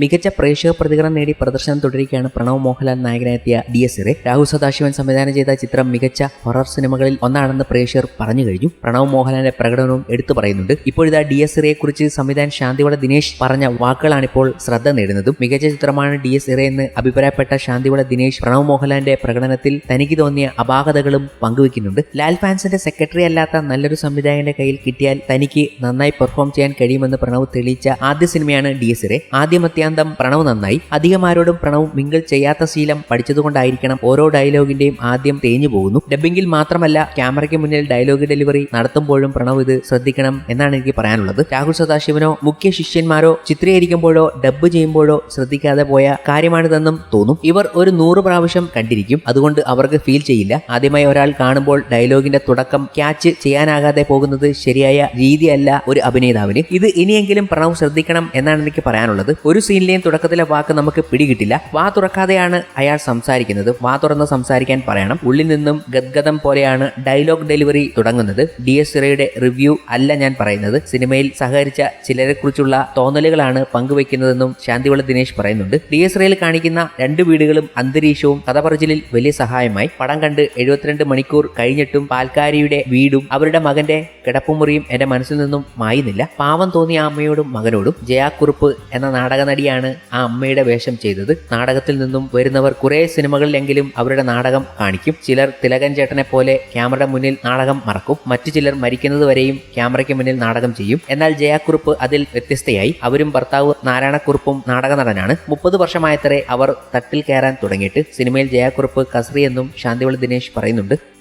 മികച്ച പ്രേക്ഷക പ്രതികരണം നേടി പ്രദർശനം തുടരുകയാണ് പ്രണവ് മോഹൻലാൽ നായകനെത്തിയ ഡി എസ് ഇറെ. രാഹുൽ സദാശിവൻ സംവിധാനം ചെയ്ത ചിത്രം മികച്ച ഹൊറർ സിനിമകളിൽ ഒന്നാണെന്ന് പ്രേക്ഷകർ പറഞ്ഞു കഴിഞ്ഞു. പ്രണവ് മോഹൻലാലിന്റെ പ്രകടനവും എടുത്തു പറയുന്നുണ്ട്. ഇപ്പോഴിതാ ഡി എസ് ഇറയെ കുറിച്ച് സംവിധാൻ ശാന്തിവള ദിനേശ് പറഞ്ഞ വാക്കുകളാണ് ഇപ്പോൾ ശ്രദ്ധ നേടുന്നതും. മികച്ച ചിത്രമാണ് ഡി എസ് ഇറ എന്ന് അഭിപ്രായപ്പെട്ട ശാന്തിവള ദിനേശ് പ്രണവ് മോഹൻലാലിന്റെ പ്രകടനത്തിൽ തനിക്ക് തോന്നിയ അപാകതകളും പങ്കുവെക്കുന്നുണ്ട്. ലാൽ ഫാൻസിന്റെ സെക്രട്ടറി അല്ലാത്ത നല്ലൊരു സംവിധായകന്റെ കയ്യിൽ കിട്ടിയാൽ തനിക്ക് നന്നായി പെർഫോം ചെയ്യാൻ കഴിയുമെന്ന് പ്രണവ് തെളിയിച്ച ആദ്യ സിനിമയാണ് ഡി എസ് ഇറെ. ആദ്യം അത്യാന്തം പ്രണവ് നന്നായി. അധികം ആരോടും പ്രണവ് മിങ്കിൾ ചെയ്യാത്ത ശീലം പഠിച്ചതുകൊണ്ടായിരിക്കണം ഓരോ ഡയലോഗിന്റെയും ആദ്യം തേഞ്ഞു പോകുന്നു. ഡബ്ബിംഗിൽ മാത്രമല്ല ക്യാമറയ്ക്ക് മുന്നിൽ ഡയലോഗ് ഡെലിവറി നടത്തുമ്പോഴും പ്രണവ് ഇത് ശ്രദ്ധിക്കണം എന്നാണ് എനിക്ക് പറയാനുള്ളത്. രാഹുൽ സദാശിവനോ മുഖ്യ ശിഷ്യന്മാരോ ചിത്രീകരിക്കുമ്പോഴോ ഡബ്ബ് ചെയ്യുമ്പോഴോ ശ്രദ്ധിക്കാതെ പോയ കാര്യമാണിതെന്നും തോന്നും. ഇവർ ഒരു നൂറ് പ്രാവശ്യം കണ്ടിരിക്കും. അതുകൊണ്ട് അവർക്ക് ഫീൽ ചെയ്യില്ല. ആദ്യമായി ഒരാൾ കാണുമ്പോൾ ഡയലോഗിന്റെ തുടക്കം ക്യാച്ച് ചെയ്യാനാകാതെ പോകുന്നത് ശരിയായ രീതിയല്ല ഒരു അഭിനേതാവിന്. ഇത് ഇനിയെങ്കിലും പ്രണവ് ശ്രദ്ധിക്കണം എന്നാണ് എനിക്ക് പറയാനുള്ളത്. ഒരു സീനിലെയും തുടക്കത്തിലെ വാക്ക് നമുക്ക് പിടികിട്ടില്ല. വാ തുറക്കാതെയാണ് അയാൾ സംസാരിക്കുന്നത്. വാ തുറന്ന് സംസാരിക്കാൻ പറയണം. ഉള്ളിൽ നിന്നും ഗദ്ഗതം പോലെയാണ് ഡയലോഗ് ഡെലിവറി തുടങ്ങുന്നത്. ഡി എസ് സിറയുടെ റിവ്യൂ അല്ല ഞാൻ പറയുന്നത്. സിനിമയിൽ സഹകരിച്ച ചിലരെ കുറിച്ചുള്ള തോന്നലുകളാണ് പങ്കുവെക്കുന്നതെന്നും ശാന്തിവള ദിനേശ് പറയുന്നുണ്ട്. ഡി എസ് സിറയിൽ കാണിക്കുന്ന രണ്ട് വീടുകളും അന്തരീക്ഷവും കഥപറച്ചിലിൽ വലിയ സഹായമായി. പടം കണ്ട് എഴുപത്തിരണ്ട് മണിക്കൂർ കഴിഞ്ഞിട്ടും പാൽക്കാരിയുടെ വീടും അവരുടെ മകന്റെ കിടപ്പുമുറിയും എന്റെ മനസ്സിൽ നിന്നും മായുന്നില്ല. പാവം തോന്നിയ അമ്മയോടും മകനോടും ജയാക്കുറുപ്പ് എന്ന നാടക ആ അമ്മയുടെ വേഷം ചെയ്തത്. നാടകത്തിൽ നിന്നും വരുന്നവർ കുറേ സിനിമകളിലെങ്കിലും അവരുടെ നാടകം കാണിക്കും. ചിലർ തിലകൻ ചേട്ടനെ പോലെ ക്യാമറയുടെ മുന്നിൽ നാടകം മറക്കും. മറ്റു ചിലർ മരിക്കുന്നത് വരെയും ക്യാമറയ്ക്ക് മുന്നിൽ നാടകം ചെയ്യും. എന്നാൽ ജയാക്കുറുപ്പ് അതിൽ വ്യത്യസ്തയായി. അവരും ഭർത്താവ് നാരായണക്കുറുപ്പും നാടക നടനാണ്. മുപ്പത് വർഷമായത്രേ അവർ തട്ടിൽ കയറാൻ തുടങ്ങിയിട്ട്. സിനിമയിൽ ജയാക്കുറുപ്പ് കസ്രി എന്നും ശാന്തിവള ദിനേശ് പറയുന്നുണ്ട്.